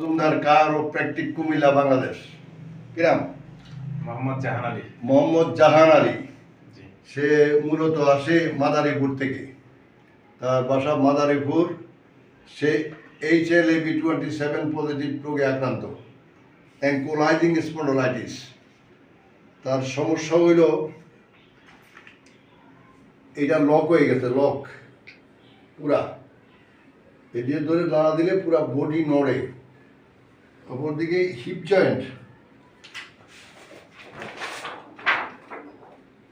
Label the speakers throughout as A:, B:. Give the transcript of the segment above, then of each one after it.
A: মজুমদার কার ও প্র্যাকটিক কুমিল্লা বাংলাদেশ। কিরাম
B: মোহাম্মদ জাহান আলী।
A: মোহাম্মদ জাহান আলী। সে মূলত আসে মাদারীপুর থেকে। তার বাসা মাদারীপুর। সে H L A B twenty seven positive রোগে আক্রান্ত। অ্যাঙ্কোলাইজিং স্পন্ডোলাইটিস তার সমস্যা হইল এটা লক হয়ে গেছে লক পুরা। এদিকে ধরে দাঁড়া দিলে পুরা বডি নড়ে। অপরদিকে হিপ জয়েন্ট।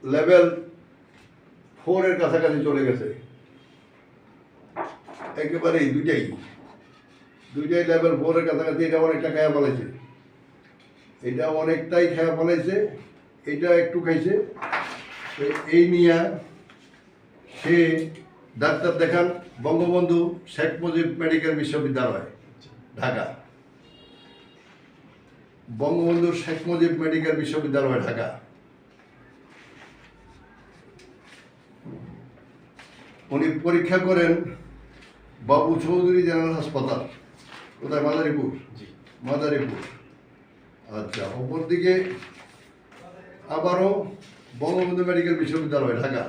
A: লেভেল ফোরের কাছাকাছি চলে গেছে। একেবারেই দুইটাই। দুইটাই লেভেল ফোরের কাছাকাছি, এটা অনেকটা খায়া ফেলাইছে। এটা অনেকটাই খায়া ফেলাইছে, এটা একটু খাইছে। এই নিয়ে সে ডাক্তার দেখান, বঙ্গবন্ধু শেখ মুজিব মেডিকেল বিশ্ববিদ্যালয়, ঢাকা। বঙ্গবন্ধু শেখ মুজিব মেডিকেল বিশ্ববিদ্যালয় ঢাকা। উনি পরীক্ষা করেন বাবু চৌধুরী জেনারেল হাসপাতাল। কোথায়? মাদারীপুর? মাদারীপুর। আচ্ছা অপরদিকে আবারও বঙ্গবন্ধু মেডিকেল বিশ্ববিদ্যালয় ঢাকা।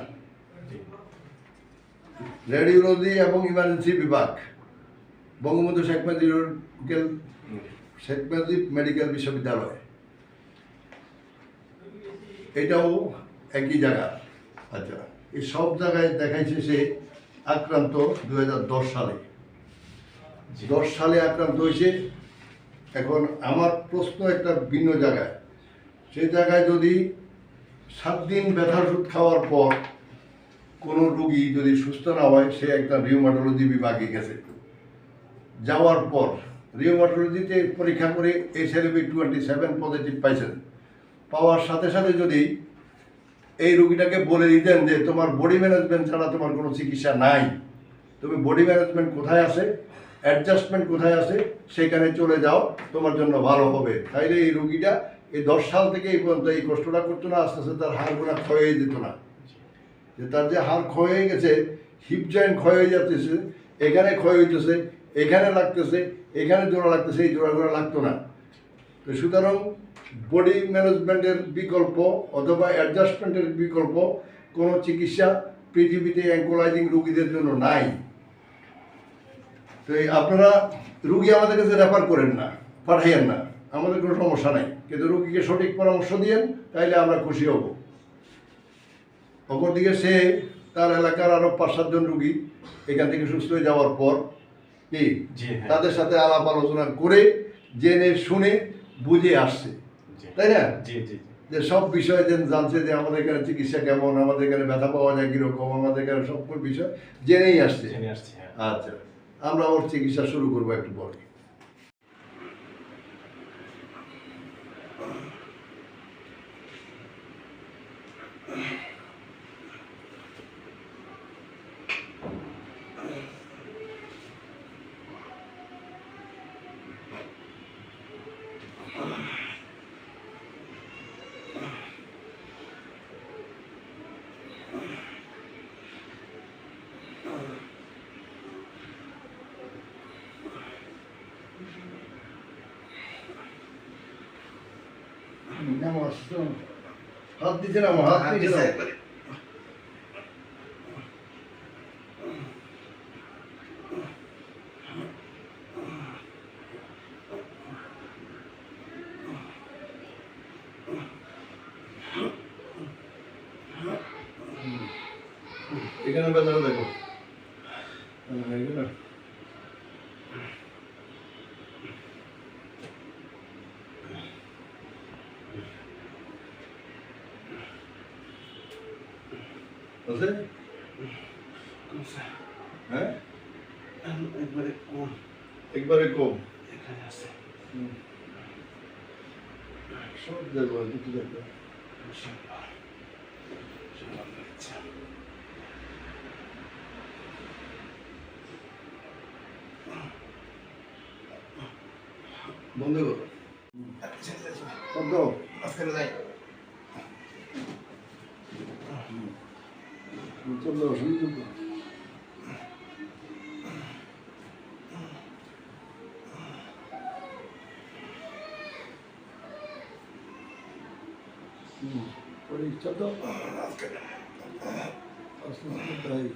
A: রেডিওলজি এবং ইমার্জেন্সি বিভাগ। বঙ্গবন্ধু শেখ মুজিব মেডিকেল শেখ মুজিব মেডিকেল বিশ্ববিদ্যালয়। এটাও একই জায়গা। আচ্ছা এই সব জায়গায় দেখাইছে সে আক্রান্ত দু হাজার
B: দশ সালে।
A: দশ সালে আক্রান্ত হয়েছে। এখন আমার প্রশ্ন একটা ভিন্ন জায়গায়। সেই জায়গায় যদি সাত দিন ব্যথার ওষুধ খাওয়ার পর কোনো রুগী যদি সুস্থ না হয় সে একটা রিউমাটোলজি বিভাগে গেছে। যাওয়ার পর রিউমাটোলজিতে পরীক্ষা করে H L B twenty seven positive পাইছেন। পাওয়ার সাথে সাথে যদি এই রুগীটাকে বলে দিতেন যে তোমার বডি ম্যানেজমেন্ট ছাড়া তোমার কোনো চিকিৎসা নাই, তুমি বডি ম্যানেজমেন্ট কোথায় আছে অ্যাডজাস্টমেন্ট কোথায় আছে, সেখানে চলে যাও, তোমার জন্য ভালো হবে। তাইলে এই রুগীটা এই দশ সাল থেকে এই পর্যন্ত এই কষ্টটা করতো না, আস্তে আস্তে তার হাড়গুলো ক্ষয় হয়ে যেত না। যে তার যে হাড় ক্ষয় হয়ে গেছে হিপ জয়েন্ট ক্ষয় হয়ে যাচ্ছে, এখানে ক্ষয় হইতেছে, এখানে লাগতেছে এখানে জোড়া লাগতেছে এই জোড়াগুলো লাগতো না। তো সুতরাং বডি ম্যানেজমেন্টের বিকল্প অথবা অ্যাডজাস্টমেন্টের বিকল্প কোনো চিকিৎসা পৃথিবীতে অ্যাঙ্কোলাইজিং রুগীদের জন্য নাই। তো আপনারা রুগী আমাদের কাছে রেফার করেন না, পাঠাইয়েন না, আমাদের কোনো সমস্যা নাই। কিন্তু রুগীকে সঠিক পরামর্শ দিয়েন, তাইলে আমরা খুশি হব। অপরদিকে সে তার এলাকার আরও পাঁচ সাতজন রুগী এখান থেকে সুস্থ হয়ে যাওয়ার পর কি?
B: হ্যাঁ।
A: তাদের সাথে আলাপ আলোচনা করে জেনে শুনে বুঝে আসছে। তাই না? যে সব বিষয় যেন জানছে যে আমাদের এখানে চিকিৎসা কেমন আমাদের এখানে ব্যথা পাওয়া যায় কীরকম আমাদের এখানে সব বিষয় জেনেই আসছে।
B: জেনে আসছি হ্যাঁ।
A: আচ্ছা আমরা ওর চিকিৎসা শুরু করব একটু পরে। হাত দিচ্ছে না আমার হাত দিচ্ছে না এখানে ব্যথাটা দেখো হ্যাঁ, এখানে আছে? হ্যাঁ?
B: একবারে কম।
A: একবারে কম?
B: এখানে আছে।
A: সব দেখব দুটো দেখব বন্ধ করো। বন্ধ।
B: মাঝখানে যাই।
A: продолжим дебаты. परीक्षा तो रात का असली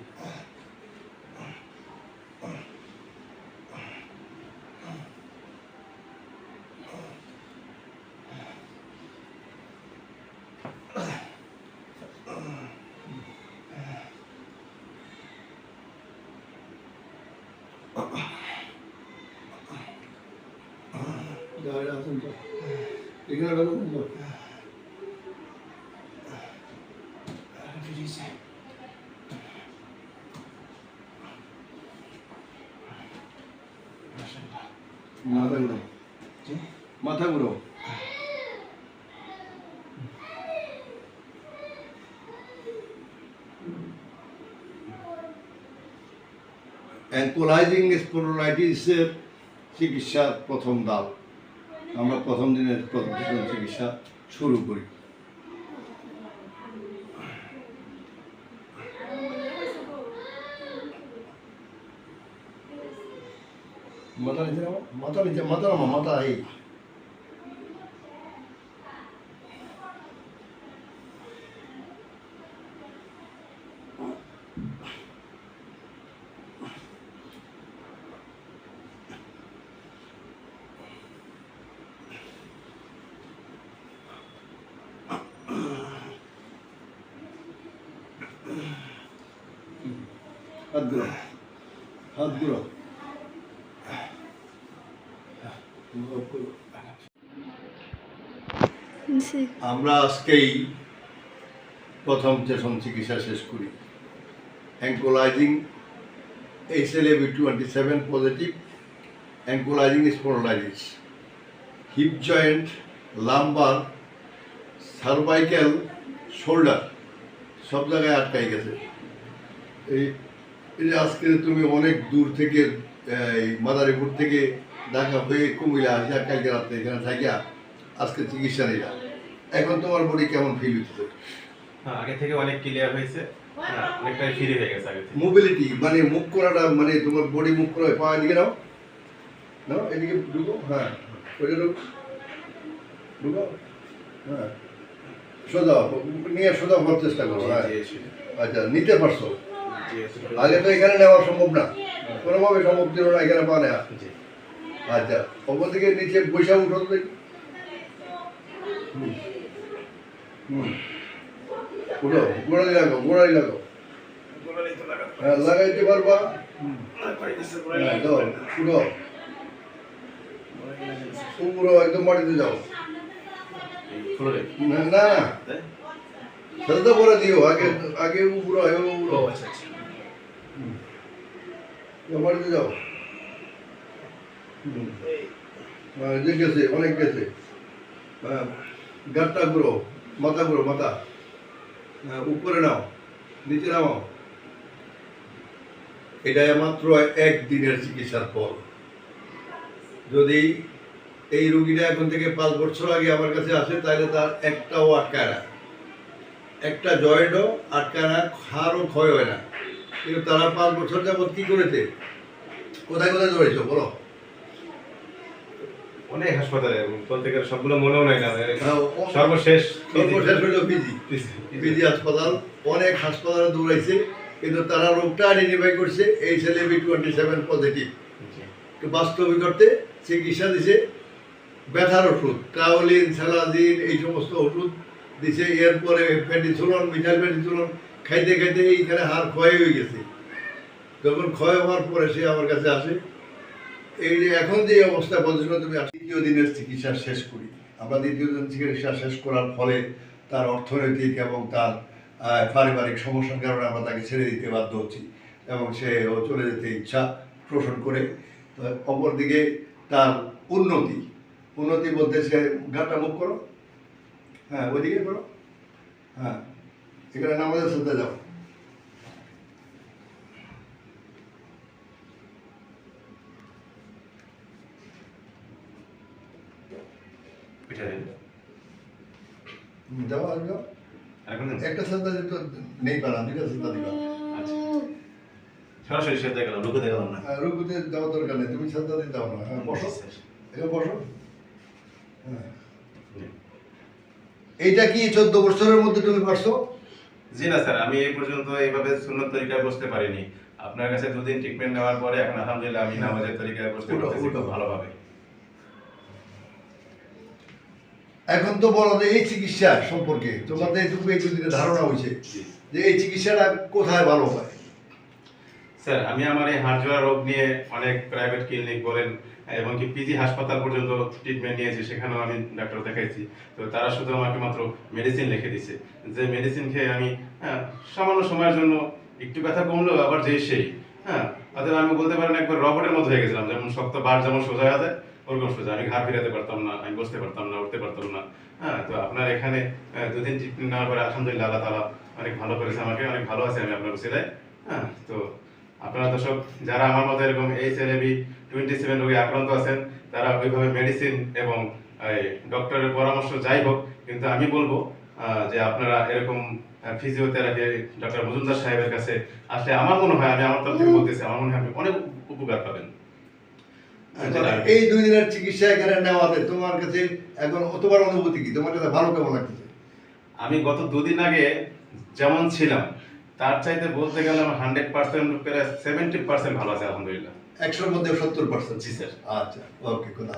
A: তো
B: ফিরিয়েছে মাশাআল্লাহ
A: মাথা ঘুরো। মাথা ঘুরো। অ্যাঙ্কোলাইজিং স্পোরোলাইটিসের চিকিৎসার প্রথম ধাপ আমরা প্রথম দিনের প্রথম চিকিৎসা শুরু করি। মাথা নিচে মাথা নিচে মাথা মাথা এই আমরা আজকেই প্রথম সেশন চিকিৎসা শেষ করি। Ankylosing H L A B twenty seven positive ankylosing spondylitis hip joint lumbar cervical shoulder সব জায়গায় আটকাই গেছে। এই যে আজকে তুমি অনেক দূর থেকে মাদারীপুর থেকে ঢাকা হয়ে কুমিল্লা আসা কালকে রাত্রে এখানে থাকিয়া আজকে চিকিৎসা নিলাম এখন তোমার বডি কেমন ফিল হচ্ছে
C: হ্যাঁ, আগে থেকে অনেক ক্লিয়ার হয়েছে। হ্যাঁ, অনেকটাই ফ্রি হয়ে গেছে আগে
A: মোবিলিটি মানে মুখ করাটা মানে তোমার বডি মুখ করা পা এদিকে নাও। নাও এদিকে ঢুকো। হ্যাঁ ওইটা ঢুক ঢুকো। হ্যাঁ। সোজা নিয়ে সোজা হওয়ার চেষ্টা করো হ্যাঁ। আচ্ছা নিতে পারছ? আগে তো এখানে নেওয়া সম্ভব না। কোনোভাবে সম্ভব ছিল না এখানে পা নেওয়া। আচ্ছা ওপর থেকে নিচে বৈশা উঠো দেখি। হুম। হুম। উঠো গোড়ালি লাগো গোড়ালি হ্যাঁ লাগাইতে পারবা। হ্যাঁ দাও উঠো। পুরো একদম মাটিতে যাও। না না? সেটা করে দিও আগে আগে উপরো আগে
C: ও,
A: উপরো
C: আচ্ছা,
A: মাটিতে যাও। যে গেছে, অনেক গেছে। গাটটা ঘুরো মাথা ঘুরো মাথা। উপরে নাও, নিচে নামাও। এটা মাত্র একদিনের চিকিৎসার পর যদি এই রুগীটা এখন থেকে পাঁচ বছর আগে আমার কাছে আসে, তাহলে তার একটাও আটকায় না। একটা জয়েন্টও আটকায় না, হাড়ও ক্ষয় হয় না। কিন্তু তারা পাঁচ বছর যাবত কি করেছে? কোথায় কোথায় ধরেছো বলো।
C: অনেক হাসপাতালে বলতে গেলে সবগুলো মনেও নাই না।
A: হ্যাঁ,
C: সর্বশেষ
A: সর্বশেষ হলো পিজি পিজি হাসপাতাল অনেক হাসপাতালে দৌড়াইছে কিন্তু তারা রোগটা আইডেন্টিফাই করছে এই ছেলে বি টোয়েন্টি সেভেন পজিটিভ বাস্তবিক অর্থে চিকিৎসা দিছে ব্যথার ওষুধ ট্রাউলিন স্যালাজিন এই সমস্ত ওষুধ দিছে। এরপরে ফ্যাটিসোলন মিঠাল ফ্যাটিসোলন খাইতে খাইতে এইখানে হাড় ক্ষয় হয়ে গেছে। যখন ক্ষয় হওয়ার পরে সে আমার কাছে আসে, এই যে এখন যে অবস্থা বলছিল তুমি দ্বিতীয় দিনের চিকিৎসা শেষ করি। আমরা দ্বিতীয় দিন চিকিৎসা শেষ করার ফলে তার অর্থনৈতিক এবং তার পারিবারিক সমস্যার কারণে আমরা তাকে ছেড়ে দিতে বাধ্য হচ্ছি এবং সে চলে যেতে ইচ্ছা পোষণ করে। অপরদিকে তার উন্নতি উন্নতি বলতে সে গাটা মুখ করো। হ্যাঁ ওইদিকে করো। হ্যাঁ। এখানে নামাজের সাথে যাও। যাও আর যাও। একটা শ্রদ্ধা নেই পারা দুইটা শ্রদ্ধা দিবা
C: আচ্ছা। সরাসরি সেটা গেলাম রুকুতে গেলাম না?
A: আর রুকুতে যাওয়ার দরকার নেই তুমি শ্রদ্ধা দিতে যাও না। হ্যাঁ বসো। এখানে বসো। হ্যাঁ। এইটা কি চোদ্দ বছরের মধ্যে তুমি পারছ?
C: জি না স্যার আমি এই পর্যন্ত এইভাবে সুন্নত তরিকায় বসতে পারিনি। আপনার কাছে দুদিন ট্রিটমেন্ট নেওয়ার পরে এখন আলহামদুলিল্লাহ আমি নামাজের তরিকায় বসতে পারতেছি খুব ভালোভাবে।
A: এখন তো বলো যে এই চিকিৎসা সম্পর্কে তোমাদের এইটুকু একটু ধারণা হয়েছে যে এই চিকিৎসাটা কোথায় ভালো হয়?
C: স্যার আমি আমার এই হাড় জোড়া রোগ নিয়ে অনেক প্রাইভেট ক্লিনিক বলেন এবং কি পিজি হাসপাতাল পর্যন্ত ট্রিটমেন্ট নিয়েছি সেখানেও আমি ডাক্তার দেখাইছি। তো তারা শুধু আমাকে মাত্র মেডিসিন লিখে দিছে। যে মেডিসিন খেয়ে আমি হ্যাঁ, সামান্য সময়ের জন্য একটু ব্যথা কমলেও আবার যেই সেই হ্যাঁ অতএব আমি বলতে পারেন একবার রবটের মতো হয়ে গেছিলাম যেমন শক্ত বার যেমন সোজা হয়ে যায় ওরকম সোজা। আমি ঘাড় ফিরাতে পারতাম না আমি বসতে পারতাম না উঠতে পারতাম না হ্যাঁ তো আপনার এখানে দুদিন ট্রিটমেন্ট নেওয়ার পরে আলহামদুলিল্লাহ আল্লাহ তালা অনেক ভালো করেছে আমাকে অনেক ভালো আছে আমি আপনার উচিলায় হ্যাঁ তো আপনারা দর্শক যারা আমার মতো এরকম H L B twenty seven রোগে আক্রান্ত আছেন তারা ওইভাবে মেডিসিন এবং ডক্টরের পরামর্শ যাই হোক কিন্তু আমি বলব যে আপনারা এরকম ফিজিওথেরাপি ডক্টর মজুমদার সাহেবের কাছে আসলে আমার মনে হয় আমি আমার তরফ থেকে বলতেছি আমার মনে হয় আপনি অনেক উপকার পাবেন। হ্যাঁ,
A: এই দুই দিনের চিকিৎসা এখানে নেওয়াতে তোমার কাছে এখন তোমার অনুভূতি কি? তোমার কাছে ভালো কেমন লাগতেছে
C: আমি গত দুদিন আগে যেমন ছিলাম তার চাইতে বলতে গেলে আমার হান্ড্রেড পার্সেন্ট প্রায় সেভেন্টি পার্সেন্ট ভালো আছে আলহামদুলিল্লাহ।
A: একশোর মধ্যে সত্তর পার্সেন্ট
C: জি স্যার।
A: আচ্ছা ওকে খুদা।